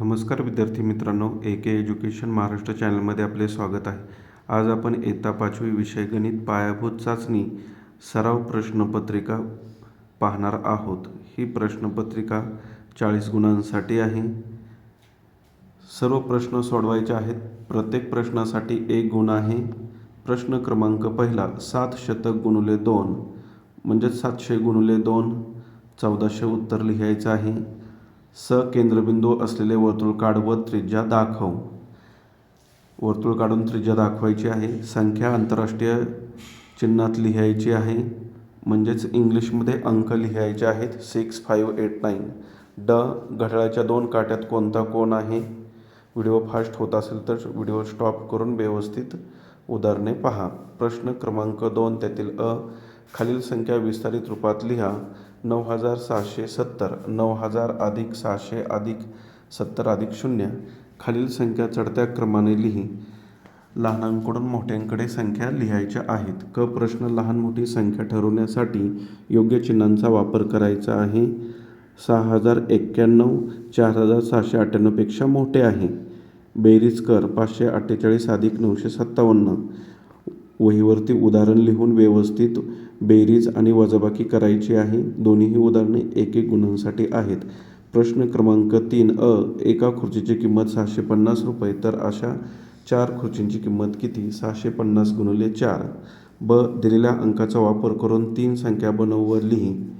नमस्कार विद्यार्थी मित्रांनो ए के एज्युकेशन महाराष्ट्र चॅनलमध्ये आपले स्वागत आहे. आज आपण इयत्ता पाचवी विषय गणित पायाभूत चाचणी सराव प्रश्नपत्रिका पाहणार आहोत. ही प्रश्नपत्रिका चाळीस गुणांसाठी आहे. सर्व प्रश्न सोडवायचे आहेत. प्रत्येक प्रश्नासाठी एक गुण आहे. प्रश्न क्रमांक पहिला सात शतक गुणुले दोन. म्हणजेच सातशे गुणुले दोन. चौदाशे उत्तर लिहायचं आहे. स केंद्रबिंदू असलेले वर्तुळ काढ व त्रिज्या दाखव. वर्तुळ काढून त्रिज्या दाखवायची आहे. संख्या आंतरराष्ट्रीय चिन्हात लिहायची आहे. म्हणजेच इंग्लिशमध्ये अंक लिहायचे आहेत. सिक्स फाईव्ह एट नाईन ड घड्याळाच्या दोन काट्यात कोणता कोण आहे? व्हिडिओ फास्ट होत असेल तर व्हिडिओ स्टॉप करून व्यवस्थित उदाहरणे पहा. प्रश्न क्रमांक दोन त्यातील अ खालील संख्या विस्तारित रूपात लिहा. नऊ हजार सहाशे सत्तर नऊ हजार अधिक सहाशे अधिक सत्तर अधिक शून्य. खालील संख्या चढत्या क्रमाने लिही. लहानांकडून मोठ्यांकडे संख्या लिहायच्या आहेत. क प्रश्न लहान मोठी संख्या ठरवण्यासाठी योग्य चिन्हांचा वापर करायचा आहे. सहा हजार एक्क्याण्णव चार हजार सहाशे अठ्ठ्याण्णवपेक्षा मोठे आहे. बेरीज कर पाचशे अठ्ठेचाळीस अधिक नऊशे सत्तावन्न. वहीवरती उदाहरण लिहून व्यवस्थित बेरीज आणि वजाबाकी करायची आहे. दोन्हीही उदाहरणे एक एक गुणांसाठी आहेत. प्रश्न क्रमांक तीन अ एका खुर्चीची किंमत सहाशे पन्नास रुपये तर अशा चार खुर्चींची किंमत किती? सहाशे पन्नास गुणिले चार. ब दिलेल्या अंकाचा वापर करून तीन संख्या बनवली.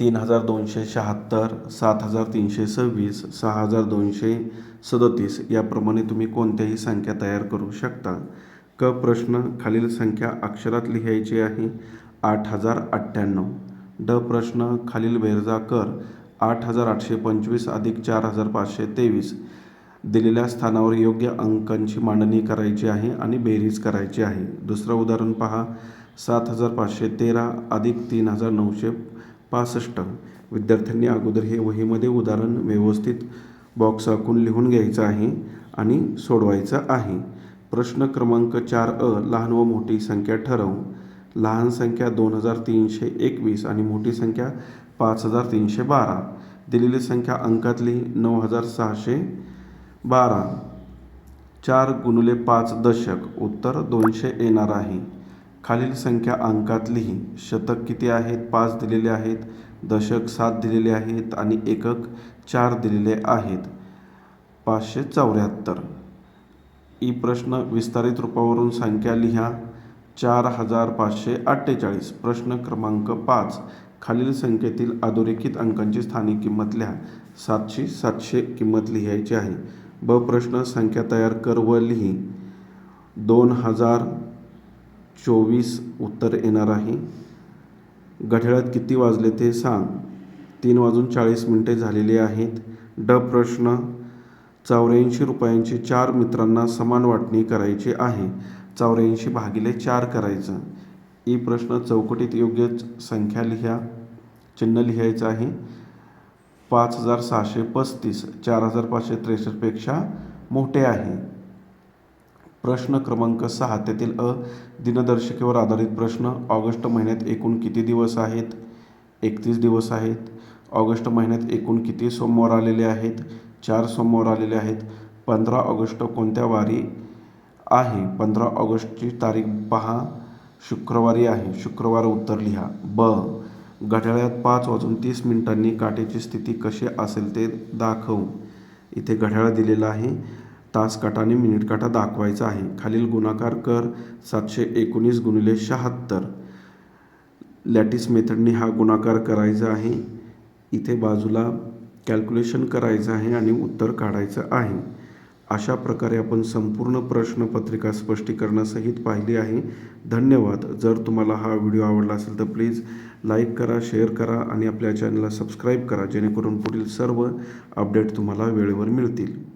तीन हजार दोनशे शहात्तर सात हजार तीनशे सव्वीस सहा हजार दोनशे सदतीस. याप्रमाणे तुम्ही कोणत्याही संख्या तयार करू शकता. क प्रश्न खालील संख्या अक्षरात लिहायची आहे. आठ हजार अठ्ठ्याण्णव. ड प्रश्न खालील बेरजा कर. आठ हजार आठशे पंचवीस अधिक चार हजार पाचशे तेवीस. दिलेल्या स्थानावर योग्य अंकांची मांडणी करायची आहे आणि बेरीज करायची आहे. दुसरं उदाहरण पहा. सात हजार पाचशे तेरा अधिक तीन हजार नऊशे पासष्ट. विद्यार्थ्यांनी अगोदर हे वहीमध्ये उदाहरण व्यवस्थित बॉक्स आखून लिहून घ्यायचं आहे आणि सोडवायचं आहे. प्रश्न क्रमांक चार अ लहान व मोठी संख्या ठरव लहान संख्या दोन हजार तीनशे एकवीस आणि मोठी संख्या पाच हजार तीनशे बारा. दिलेली संख्या अंकातली नऊ हजार सहाशे बारा. चार गुणले पाच दशक उत्तर दोनशे येणार आहे. खालील संख्या अंकातली शतक किती आहेत? पाच दिलेले आहेत दशक सात दिलेले आहेत आणि एकक चार दिलेले आहेत. पाचशे चौऱ्याहत्तर. ई प्रश्न विस्तारित रूपावरून संख्या लिहा. चार हजार पाचशे अठ्ठेचाळीस. प्रश्न क्रमांक पाच. खालील संख्येतील अधोरेखित अंकांची स्थानिक किंमत लिहा. सातशे सातशे किंमत लिहायची आहे. ब प्रश्न संख्या तयार कर व लिही. दोन हजार चोवीस उत्तर येणार आहे. घड्याळात किती वाजले ते सांग. तीन वाजून चाळीस मिनटे झालेली आहेत. ड प्रश्न चौऱ्याऐंशी रुपयांची चार मित्रांना समान वाटणी करायची आहे. चौऱ्याऐंशी भागिले चार करायचं. ई प्रश्न चौकटीत योग्य संख्या लिहा. चिन्ह लिहायचं आहे. पाच हजार सहाशे पस्तीस चार हजार पाचशे त्रेसष्टपेक्षा मोठे आहे. प्रश्न क्रमांक सहा त्यातील अ दिनदर्शिकेवर आधारित प्रश्न. ऑगस्ट महिन्यात एकूण किती दिवस आहेत? एकतीस दिवस आहेत. ऑगस्ट महिन्यात एकूण किती सोमवार आलेले आहेत? चार समोर आलेले आहेत. पंधरा ऑगस्ट कोणत्या वारी आहे? पंधरा ऑगस्टची तारीख पहा. शुक्रवारी आहे. शुक्रवार उत्तर लिहा. ब. घड्याळ्यात पाच वाजून तीस मिनिटांनी काठीची स्थिती कशी असेल ते दाखवू. इथे घड्याळ दिलेला आहे. तास काटा मिनिट काटा दाखवायचा आहे. खालील गुणाकार कर. सातशे एकोणीस गुणिले शहात्तर. लॅटिस मेथडने हा गुणाकार करायचा आहे. इथे बाजूला कॅल्क्युलेशन करायचं आहे आणि उत्तर काढायचं आहे. अशा प्रकारे आपण संपूर्ण प्रश्नपत्रिका स्पष्टीकरणासहित पाहिली आहे. धन्यवाद. जर तुम्हाला हा व्हिडिओ आवडला असेल तर प्लीज लाईक करा शेअर करा आणि आपल्या चॅनलला सबस्क्राईब करा जेणेकरून पुढील सर्व अपडेट तुम्हाला वेळेवर मिळतील.